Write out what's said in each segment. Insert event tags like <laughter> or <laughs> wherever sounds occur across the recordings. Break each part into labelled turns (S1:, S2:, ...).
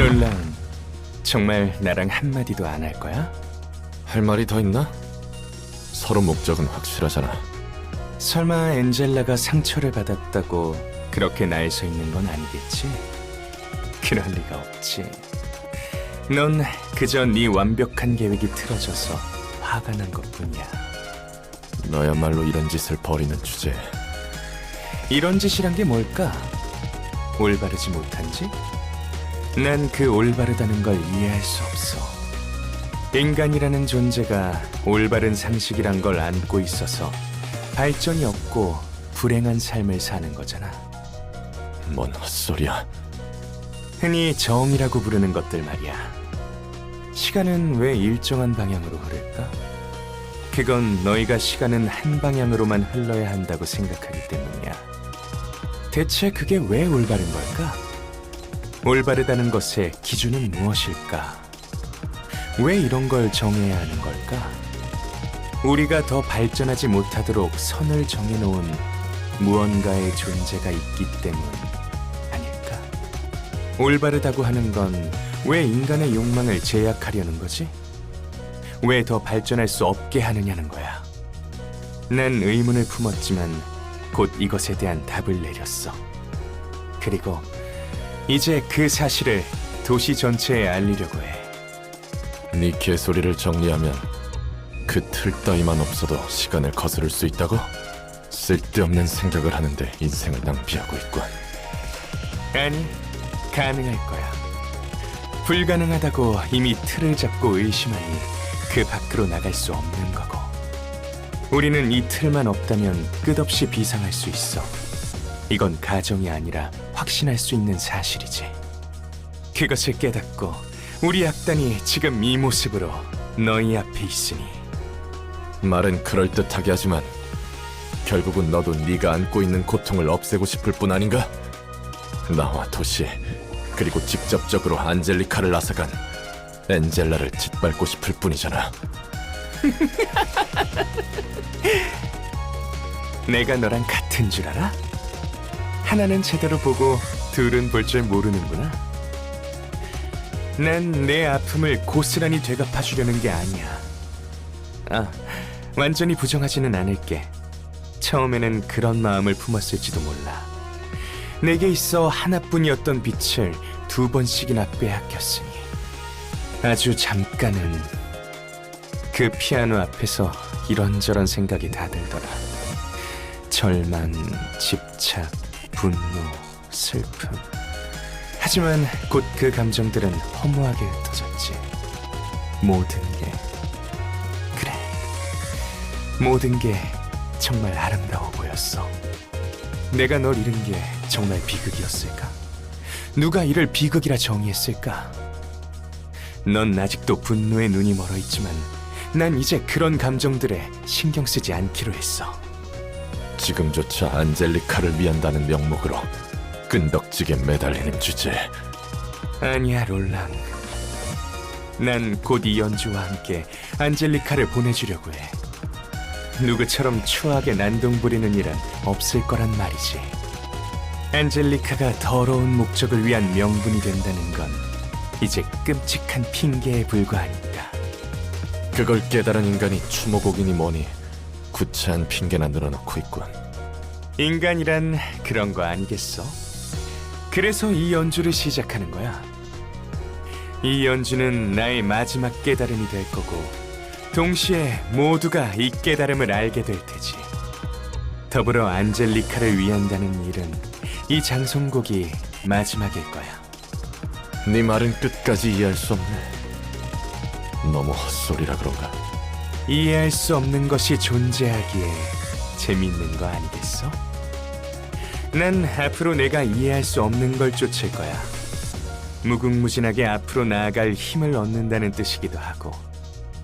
S1: 롤란, 정말 나랑 한마디도 안 할 거야?
S2: 할 말이 더 있나? 서로 목적은 확실하잖아.
S1: 설마 엔젤라가 상처를 받았다고 그렇게 날 서 있는 건 아니겠지? 그럴 리가 없지. 넌 그저 네 완벽한 계획이 틀어져서 화가 난 것뿐이야.
S2: 너야말로 이런 짓을 벌이는 주제.
S1: 이런 짓이란 게 뭘까? 올바르지 못한 짓? 난 그 올바르다는 걸 이해할 수 없어. 인간이라는 존재가 올바른 상식이란 걸 안고 있어서 발전이 없고 불행한 삶을 사는 거잖아.
S2: 뭔 헛소리야.
S1: 흔히 정이라고 부르는 것들 말이야. 시간은 왜 일정한 방향으로 흐를까? 그건 너희가 시간은 한 방향으로만 흘러야 한다고 생각하기 때문이야. 대체 그게 왜 올바른 걸까? 올바르다는 것의 기준은 무엇일까? 왜 이런 걸 정해야 하는 걸까? 우리가 더 발전하지 못하도록 선을 정해놓은 무언가의 존재가 있기 때문 아닐까? 올바르다고 하는 건 왜 인간의 욕망을 제약하려는 거지? 왜 더 발전할 수 없게 하느냐는 거야. 난 의문을 품었지만 곧 이것에 대한 답을 내렸어. 그리고 이제 그 사실을 도시 전체에 알리려고 해.
S2: 네 개소리를 정리하면 그 틀 따위만 없어도 시간을 거스를 수 있다고? 쓸데없는 생각을 하는데 인생을 낭비하고 있군.
S1: 아니, 가능할 거야. 불가능하다고 이미 틀을 잡고 의심하니 그 밖으로 나갈 수 없는 거고. 우리는 이 틀만 없다면 끝없이 비상할 수 있어. 이건 가정이 아니라 확신할 수 있는 사실이지. 그것을 깨닫고 우리 악단이 지금 이 모습으로 너희 앞에 있으니
S2: 말은 그럴듯하게 하지만 결국은 너도 네가 안고 있는 고통을 없애고 싶을 뿐 아닌가? 나와 도시 그리고 직접적으로 안젤리카를 앗아간 엔젤라를 짓밟고 싶을 뿐이잖아. <laughs>
S1: 내가 너랑 같은 줄 알아? 하나는 제대로 보고 둘은 볼 줄 모르는구나. 난 내 아픔을 고스란히 되갚아 주려는 게 아니야. 아, 완전히 부정하지는 않을게. 처음에는 그런 마음을 품었을지도 몰라. 내게 있어 하나뿐이었던 빛을 두 번씩이나 빼앗겼으니. 아주 잠깐은 그 피아노 앞에서 이런저런 생각이 다 들더라. 절망, 집착, 분노, 슬픔. 하지만 곧 그 감정들은 허무하게 흩어졌지. 모든 게 그래. 모든 게 정말 아름다워 보였어. 내가 널 잃은 게 정말 비극이었을까? 누가 이를 비극이라 정의했을까? 넌 아직도 분노의 눈이 멀어 있지만 난 이제 그런 감정들에 신경 쓰지 않기로 했어.
S2: 지금조차 안젤리카를 위한다는 명목으로 끈덕지게 매달리는 주제.
S1: 아니야, 롤랑. 난 곧 이 연주와 함께 안젤리카를 보내주려고 해. 누구처럼 추하게 난동 부리는 일은 없을 거란 말이지. 안젤리카가 더러운 목적을 위한 명분이 된다는 건 이제 끔찍한 핑계에 불과하니까.
S2: 그걸 깨달은 인간이 추모곡이니 뭐니 구차한 핑계나 늘어놓고 있군.
S1: 인간이란 그런 거 아니겠어? 그래서 이 연주를 시작하는 거야. 이 연주는 나의 마지막 깨달음이 될 거고, 동시에 모두가 이 깨달음을 알게 될 테지. 더불어 안젤리카를 위한다는 일은 이 장송곡이 마지막일 거야.
S2: 네 말은 끝까지 이해할 수 없네. 너무 헛소리라 그런가?
S1: 이해할 수 없는 것이 존재하기에 재밌는 거 아니겠어? 난 앞으로 내가 이해할 수 없는 걸 쫓을 거야. 무궁무진하게 앞으로 나아갈 힘을 얻는다는 뜻이기도 하고.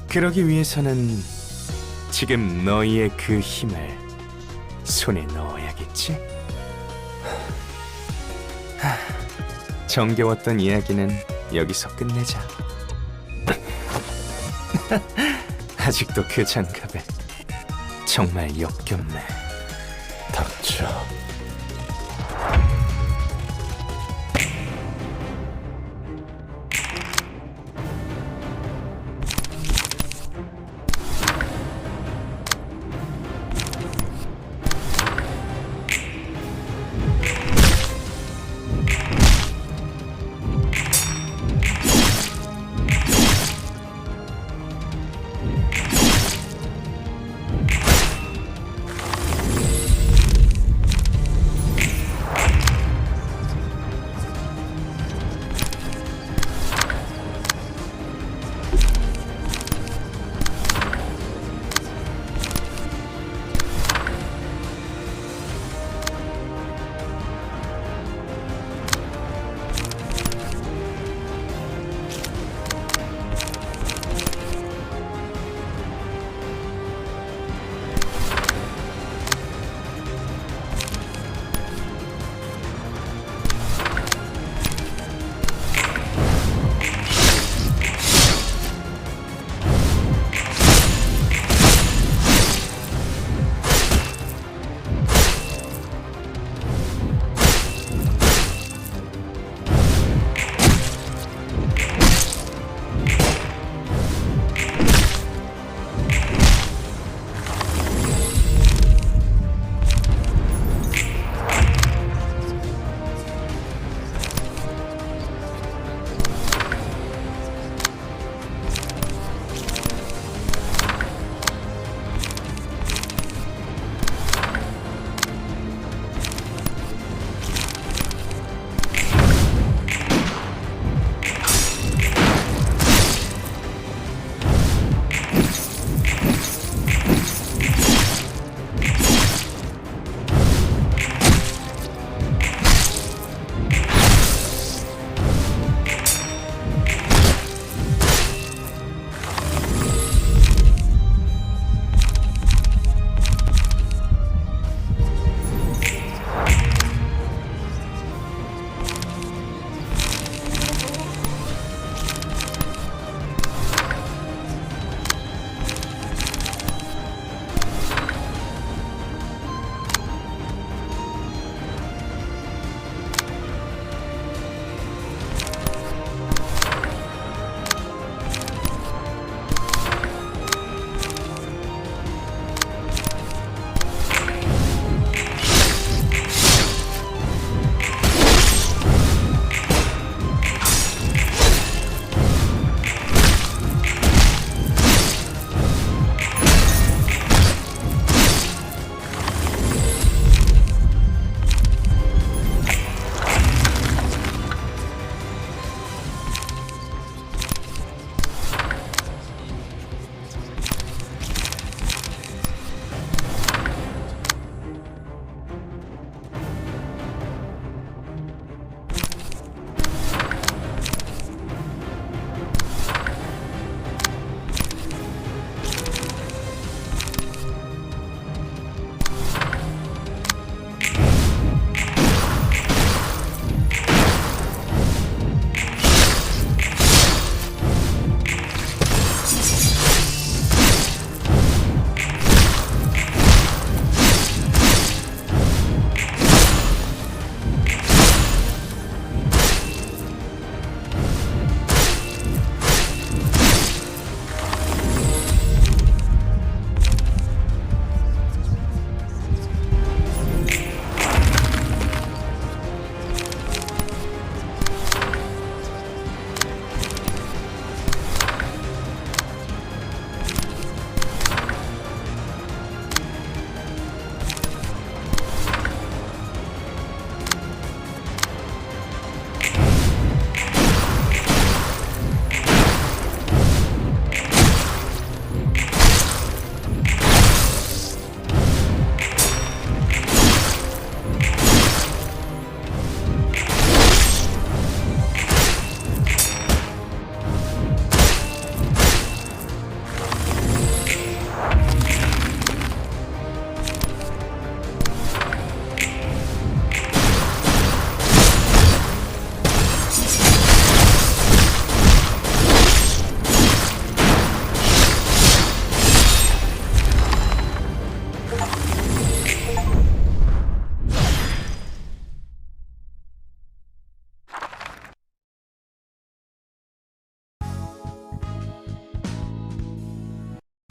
S1: 그러기 위해서는 지금 너희의 그 힘을 손에 넣어야겠지? 하, 정겨웠던 이야기는 여기서 끝내자. 아직도 그 장갑에 정말 역겹네.
S2: 닥쳐.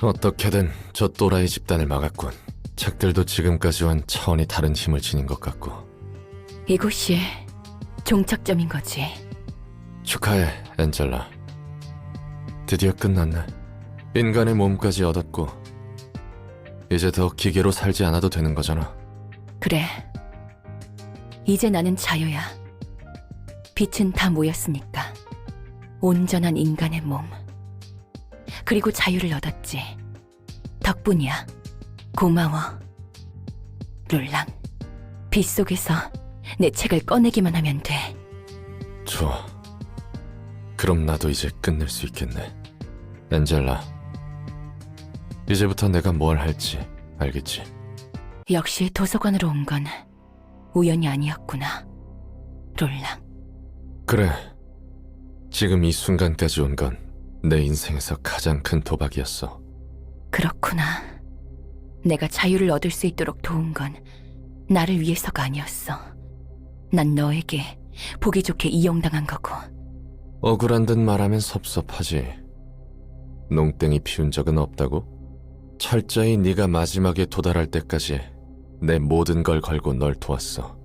S2: 어떻게든 저 또라이 집단을 막았군. 책들도 지금까지와는 차원이 다른 힘을 지닌 것 같고.
S3: 이곳이 종착점인 거지.
S2: 축하해, 엔젤라. 드디어 끝났네. 인간의 몸까지 얻었고, 이제 더 기계로 살지 않아도 되는 거잖아.
S3: 그래. 이제 나는 자유야. 빛은 다 모였으니까. 온전한 인간의 몸. 그리고 자유를 얻었지. 덕분이야. 고마워. 롤랑. 빛 속에서 내 책을 꺼내기만 하면 돼.
S2: 좋아. 그럼 나도 이제 끝낼 수 있겠네. 엔젤라. 이제부터 내가 뭘 할지 알겠지?
S3: 역시 도서관으로 온 건 우연이 아니었구나. 롤랑.
S2: 그래. 지금 이 순간까지 온 건 내 인생에서 가장 큰 도박이었어.
S3: 그렇구나. 내가 자유를 얻을 수 있도록 도운 건 나를 위해서가 아니었어. 난 너에게 보기 좋게 이용당한 거고.
S2: 억울한 듯 말하면 섭섭하지. 농땡이 피운 적은 없다고? 철저히 네가 마지막에 도달할 때까지 내 모든 걸 걸고 널 도왔어.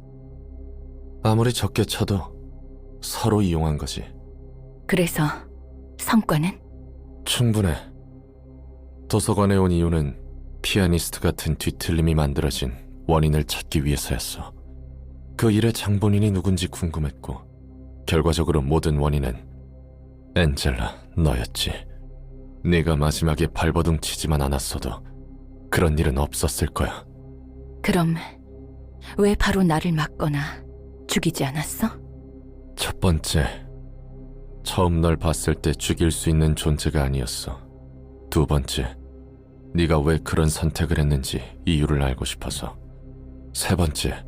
S2: 아무리 적게 쳐도 서로 이용한 거지.
S3: 그래서 성과는?
S2: 충분해. 도서관에 온 이유는 피아니스트 같은 뒤틀림이 만들어진 원인을 찾기 위해서였어. 그 일의 장본인이 누군지 궁금했고, 결과적으로 모든 원인은 엔젤라 너였지. 네가 마지막에 발버둥 치지만 않았어도 그런 일은 없었을 거야.
S3: 그럼 왜 바로 나를 막거나 죽이지 않았어?
S2: 첫 번째, 처음 널 봤을 때 죽일 수 있는 존재가 아니었어. 두 번째, 네가 왜 그런 선택을 했는지 이유를 알고 싶어서. 세 번째,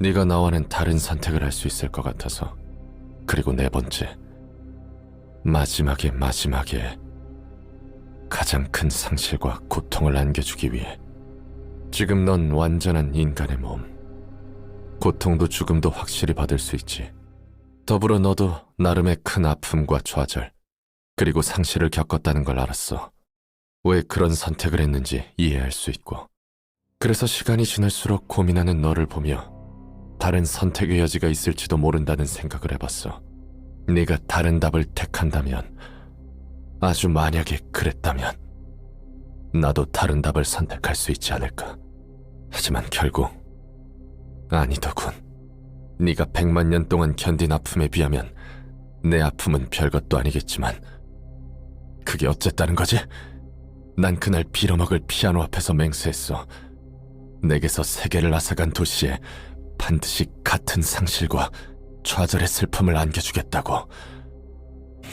S2: 네가 나와는 다른 선택을 할 수 있을 것 같아서. 그리고 네 번째, 마지막에 마지막에 가장 큰 상실과 고통을 안겨주기 위해. 지금 넌 완전한 인간의 몸. 고통도 죽음도 확실히 받을 수 있지. 더불어 너도 나름의 큰 아픔과 좌절, 그리고 상실을 겪었다는 걸 알았어. 왜 그런 선택을 했는지 이해할 수 있고. 그래서 시간이 지날수록 고민하는 너를 보며 다른 선택의 여지가 있을지도 모른다는 생각을 해봤어. 네가 다른 답을 택한다면, 아주 만약에 그랬다면, 나도 다른 답을 선택할 수 있지 않을까. 하지만 결국 아니더군. 네가 백만 년 동안 견딘 아픔에 비하면 내 아픔은 별것도 아니겠지만 그게 어쨌다는 거지? 난 그날 빌어먹을 피아노 앞에서 맹세했어. 내게서 세계를 앗아간 도시에 반드시 같은 상실과 좌절의 슬픔을 안겨주겠다고.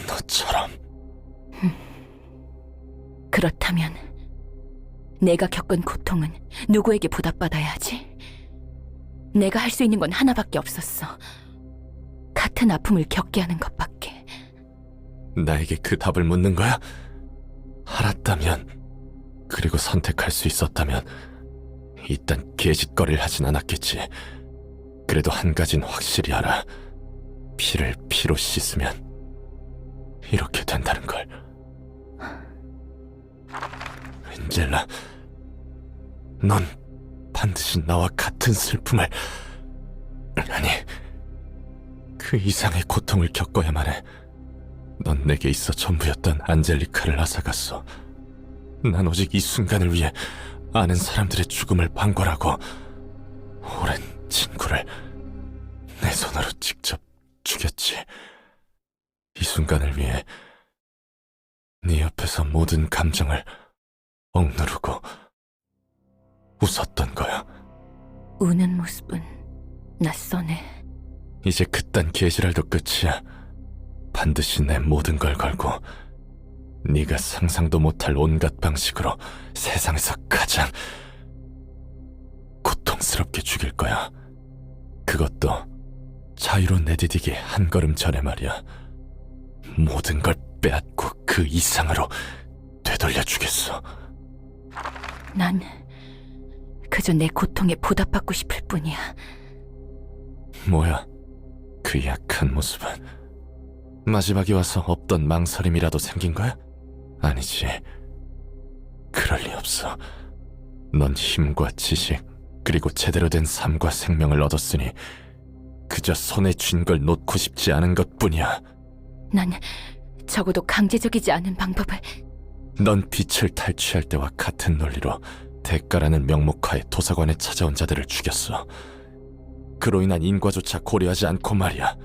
S2: 너처럼
S3: 그렇다면 내가 겪은 고통은 누구에게 보답받아야 하지? 내가 할 수 있는 건 하나밖에 없었어. 같은 아픔을 겪게 하는 것밖에.
S2: 나에게 그 답을 묻는 거야? 알았다면, 그리고 선택할 수 있었다면, 이딴 개짓거리를 하진 않았겠지. 그래도 한 가진 확실히 알아. 피를 피로 씻으면, 이렇게 된다는 걸. 엔젤라, 넌 반드시 나와 같은 슬픔을, 아니, 그 이상의 고통을 겪어야만 해. 넌 내게 있어 전부였던 안젤리카를 앗아갔어. 난 오직 이 순간을 위해 아는 사람들의 죽음을 방관하고 오랜 친구를 내 손으로 직접 죽였지. 이 순간을 위해 네 옆에서 모든 감정을 억누르고 웃었던 거야.
S3: 우는 모습은 낯서네.
S2: 이제 그딴 개지랄도 끝이야. 반드시 내 모든 걸 걸고 네가 상상도 못할 온갖 방식으로 세상에서 가장 고통스럽게 죽일 거야. 그것도 자유로 내디디기 한 걸음 전에 말이야. 모든 걸 빼앗고 그 이상으로 되돌려 주겠어.
S3: 난 그저 내 고통에 보답받고 싶을 뿐이야.
S2: 뭐야? 그 약한 모습은 마지막에 와서 없던 망설임이라도 생긴 거야? 아니지. 그럴 리 없어. 넌 힘과 지식, 그리고 제대로 된 삶과 생명을 얻었으니 그저 손에 쥔 걸 놓고 싶지 않은 것 뿐이야.
S3: 난 적어도 강제적이지 않은 방법을
S2: 넌 빛을 탈취할 때와 같은 논리로 대가라는 명목하에 도서관에 찾아온 자들을 죽였어. 그로 인한 인과조차 고려하지 않고 말이야.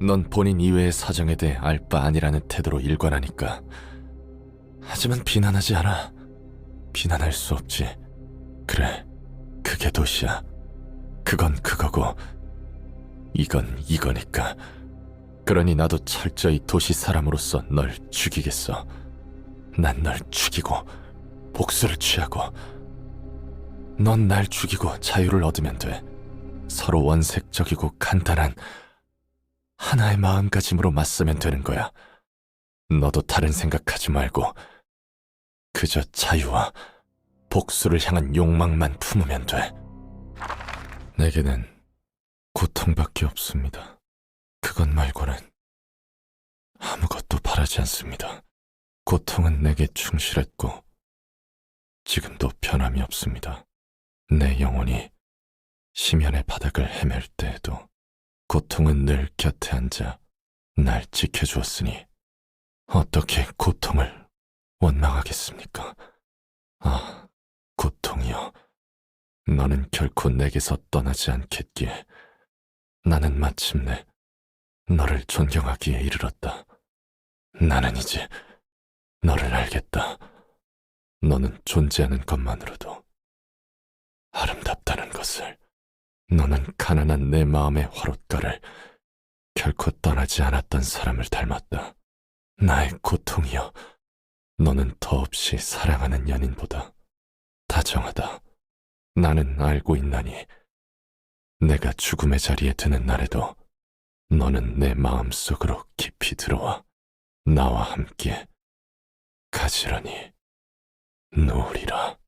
S2: 넌 본인 이외의 사정에 대해 알 바 아니라는 태도로 일관하니까. 하지만 비난하지 않아. 비난할 수 없지. 그래, 그게 도시야. 그건 그거고, 이건 이거니까. 그러니 나도 철저히 도시 사람으로서 널 죽이겠어. 난 널 죽이고 복수를 취하고 넌 날 죽이고 자유를 얻으면 돼. 서로 원색적이고 간단한 하나의 마음가짐으로 맞서면 되는 거야. 너도 다른 생각하지 말고 그저 자유와 복수를 향한 욕망만 품으면 돼. 내게는 고통밖에 없습니다. 그것 말고는 아무것도 바라지 않습니다. 고통은 내게 충실했고 지금도 변함이 없습니다. 내 영혼이 심연의 바닥을 헤맬 때에도 고통은 늘 곁에 앉아 날 지켜주었으니 어떻게 고통을 원망하겠습니까? 아, 고통이여. 너는 결코 내게서 떠나지 않겠기에 나는 마침내 너를 존경하기에 이르렀다. 나는 이제 너를 알겠다. 너는 존재하는 것만으로도 아름답다는 것을. 너는 가난한 내 마음의 화롯가를 결코 떠나지 않았던 사람을 닮았다. 나의 고통이여. 너는 더없이 사랑하는 연인보다 다정하다. 나는 알고 있나니 내가 죽음의 자리에 드는 날에도 너는 내 마음 속으로 깊이 들어와 나와 함께 가지런히 누우리라.